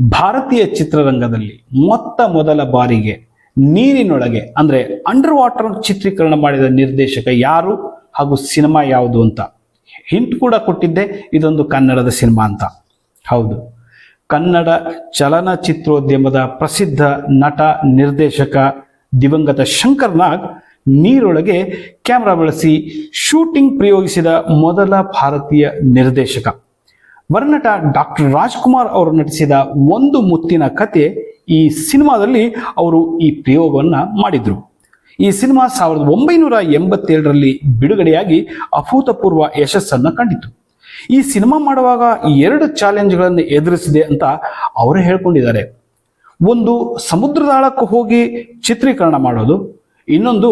ಭಾರತೀಯ ಚಿತ್ರರಂಗದಲ್ಲಿ ಮೊತ್ತ ಮೊದಲ ಬಾರಿಗೆ ನೀರಿನೊಳಗೆ, ಅಂದ್ರೆ ಅಂಡರ್ ವಾಟರ್ ಚಿತ್ರೀಕರಣ ಮಾಡಿದ ನಿರ್ದೇಶಕ ಯಾರು ಹಾಗೂ ಸಿನಿಮಾ ಯಾವುದು ಅಂತ ಹಿಂಟ್ ಕೂಡ ಕೊಟ್ಟಿದ್ದೆ. ಇದೊಂದು ಕನ್ನಡದ ಸಿನಿಮಾ ಅಂತ. ಹೌದು. ಕನ್ನಡ ಚಲನಚಿತ್ರೋದ್ಯಮದ ಪ್ರಸಿದ್ಧ ನಟ, ನಿರ್ದೇಶಕ ದಿವಂಗತ ಶಂಕರ್ ನಾಗ್ ನೀರೊಳಗೆ ಕ್ಯಾಮ್ರಾ ಬಳಸಿ ಶೂಟಿಂಗ್ ಪ್ರಯೋಗಿಸಿದ ಮೊದಲ ಭಾರತೀಯ ನಿರ್ದೇಶಕ. ವರ್ನಟ ಡಾಕ್ಟರ್ ರಾಜ್ಕುಮಾರ್ ಅವರು ನಟಿಸಿದ ಒಂದು ಮುತ್ತಿನ ಕತೆ ಈ ಸಿನಿಮಾದಲ್ಲಿ ಅವರು ಈ ಪ್ರಯೋಗವನ್ನ ಮಾಡಿದ್ರು. ಈ ಸಿನಿಮಾ ಸಾವಿರದ ಒಂಬೈನೂರ ಎಂಬತ್ತೇಳರಲ್ಲಿ ಬಿಡುಗಡೆಯಾಗಿ ಅಭೂತಪೂರ್ವ ಯಶಸ್ಸನ್ನ ಕಂಡಿತು. ಈ ಸಿನಿಮಾ ಮಾಡುವಾಗ ಎರಡು ಚಾಲೆಂಜ್ಗಳನ್ನು ಎದುರಿಸಿದೆ ಅಂತ ಅವರೇ ಹೇಳ್ಕೊಂಡಿದ್ದಾರೆ. ಒಂದು ಸಮುದ್ರದಾಳಕ್ಕೆ ಹೋಗಿ ಚಿತ್ರೀಕರಣ ಮಾಡೋದು, ಇನ್ನೊಂದು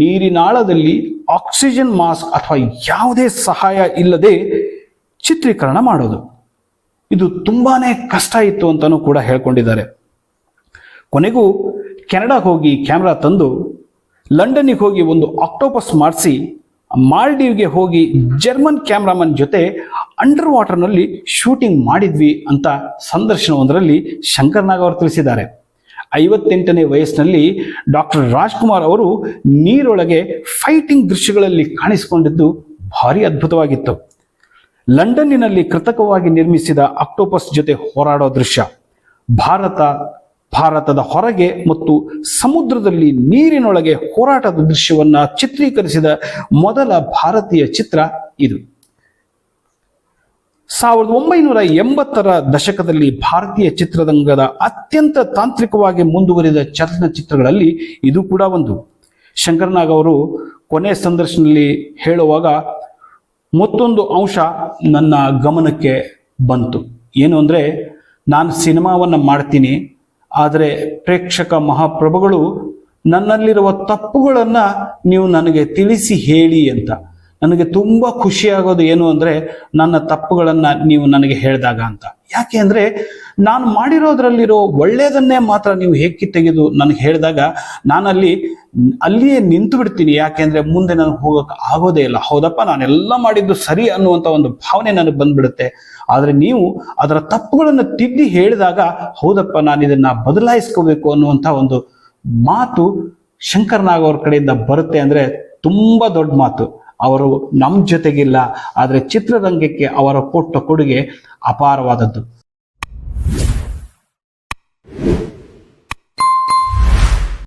ನೀರಿನಾಳದಲ್ಲಿ ಆಕ್ಸಿಜನ್ ಮಾಸ್ಕ್ ಅಥವಾ ಯಾವುದೇ ಸಹಾಯ ಇಲ್ಲದೆ ಚಿತ್ರೀಕರಣ ಮಾಡೋದು. ಇದು ತುಂಬಾನೇ ಕಷ್ಟ ಇತ್ತು ಅಂತಲೂ ಕೂಡ ಹೇಳ್ಕೊಂಡಿದ್ದಾರೆ. ಕೊನೆಗೂ ಕೆನಡಾಗೆ ಹೋಗಿ ಕ್ಯಾಮ್ರಾ ತಂದು ಲಂಡನ್ನಿಗೆ ಹೋಗಿ ಒಂದು ಆಕ್ಟೋಪಸ್ ಮಾಡಿಸಿ ಮಾಲ್ಡೀವ್ಗೆ ಹೋಗಿ ಜರ್ಮನ್ ಕ್ಯಾಮ್ರಾಮನ್ ಜೊತೆ ಅಂಡರ್ ವಾಟರ್ನಲ್ಲಿ ಶೂಟಿಂಗ್ ಮಾಡಿದ್ವಿ ಅಂತ ಸಂದರ್ಶನವೊಂದರಲ್ಲಿ ಶಂಕರ್ ನಾಗ್ ಅವರು ತಿಳಿಸಿದ್ದಾರೆ. ಐವತ್ತೆಂಟನೇ ವಯಸ್ಸಿನಲ್ಲಿ ಡಾಕ್ಟರ್ ರಾಜ್ಕುಮಾರ್ ಅವರು ನೀರೊಳಗೆ ಫೈಟಿಂಗ್ ದೃಶ್ಯಗಳಲ್ಲಿ ಕಾಣಿಸಿಕೊಂಡಿದ್ದು ಭಾರಿ ಅದ್ಭುತವಾಗಿತ್ತು. ಲಂಡನ್ನಿನಲ್ಲಿ ಕೃತಕವಾಗಿ ನಿರ್ಮಿಸಿದ ಆಕ್ಟೋಪಸ್ ಜೊತೆ ಹೋರಾಡೋ ದೃಶ್ಯ. ಭಾರತ, ಭಾರತದ ಹೊರಗೆ ಮತ್ತು ಸಮುದ್ರದಲ್ಲಿ ನೀರಿನೊಳಗೆ ಹೋರಾಟದ ದೃಶ್ಯವನ್ನ ಚಿತ್ರೀಕರಿಸಿದ ಮೊದಲ ಭಾರತೀಯ ಚಿತ್ರ ಇದು. ಸಾವಿರದ ಒಂಬೈನೂರ ಎಂಬತ್ತರ ದಶಕದಲ್ಲಿ ಭಾರತೀಯ ಚಿತ್ರರಂಗದ ಅತ್ಯಂತ ತಾಂತ್ರಿಕವಾಗಿ ಮುಂದುವರಿದ ಚಲನಚಿತ್ರಗಳಲ್ಲಿ ಇದು ಕೂಡ ಒಂದು. ಶಂಕರ್ನಾಗ್ ಅವರು ಕೊನೆ ಸಂದರ್ಶನದಲ್ಲಿ ಹೇಳುವಾಗ ಮತ್ತೊಂದು ಅಂಶ ನನ್ನ ಗಮನಕ್ಕೆ ಬಂತು. ಏನು ಅಂದರೆ, ನಾನು ಸಿನಿಮಾವನ್ನು ಮಾಡ್ತೀನಿ, ಆದರೆ ಪ್ರೇಕ್ಷಕ ಮಹಾಪ್ರಭುಗಳು ನನ್ನಲ್ಲಿರುವ ತಪ್ಪುಗಳನ್ನು ನೀವು ನನಗೆ ತಿಳಿಸಿ ಹೇಳಿ ಅಂತ. ನನಗೆ ತುಂಬ ಖುಷಿಯಾಗೋದು ಏನು ಅಂದರೆ, ನನ್ನ ತಪ್ಪುಗಳನ್ನು ನೀವು ನನಗೆ ಹೇಳಿದಾಗ ಅಂತ. ಯಾಕೆ ಅಂದರೆ ನಾನು ಮಾಡಿರೋದ್ರಲ್ಲಿರೋ ಒಳ್ಳೆಯದನ್ನೇ ಮಾತ್ರ ನೀವು ಹೆಕ್ಕಿ ತೆಗೆದು ನನಗೆ ಹೇಳಿದಾಗ ನಾನಲ್ಲಿ ಅಲ್ಲಿಯೇ ನಿಂತು ಬಿಡ್ತೀನಿ. ಯಾಕೆಂದ್ರೆ ಮುಂದೆ ನನಗೆ ಹೋಗೋಕೆ ಆಗೋದೇ ಇಲ್ಲ. ಹೌದಪ್ಪ, ನಾನೆಲ್ಲ ಮಾಡಿದ್ದು ಸರಿ ಅನ್ನುವಂಥ ಒಂದು ಭಾವನೆ ನನಗೆ ಬಂದ್ಬಿಡುತ್ತೆ. ಆದರೆ ನೀವು ಅದರ ತಪ್ಪುಗಳನ್ನು ತಿದ್ದಿ ಹೇಳಿದಾಗ, ಹೌದಪ್ಪ, ನಾನು ಇದನ್ನ ಬದಲಾಯಿಸ್ಕೋಬೇಕು ಅನ್ನುವಂಥ ಒಂದು ಮಾತು ಶಂಕರ್ನಾಗ್ ಅವ್ರ ಕಡೆಯಿಂದ ಬರುತ್ತೆ ಅಂದ್ರೆ ತುಂಬಾ ದೊಡ್ಡ ಮಾತು. ಅವರು ನಮ್ಮ ಜೊತೆಗಿಲ್ಲ ಆದರೆ ಚಿತ್ರರಂಗಕ್ಕೆ ಅವರ ಕೊಟ್ಟ ಕೊಡುಗೆ ಅಪಾರವಾದದ್ದು.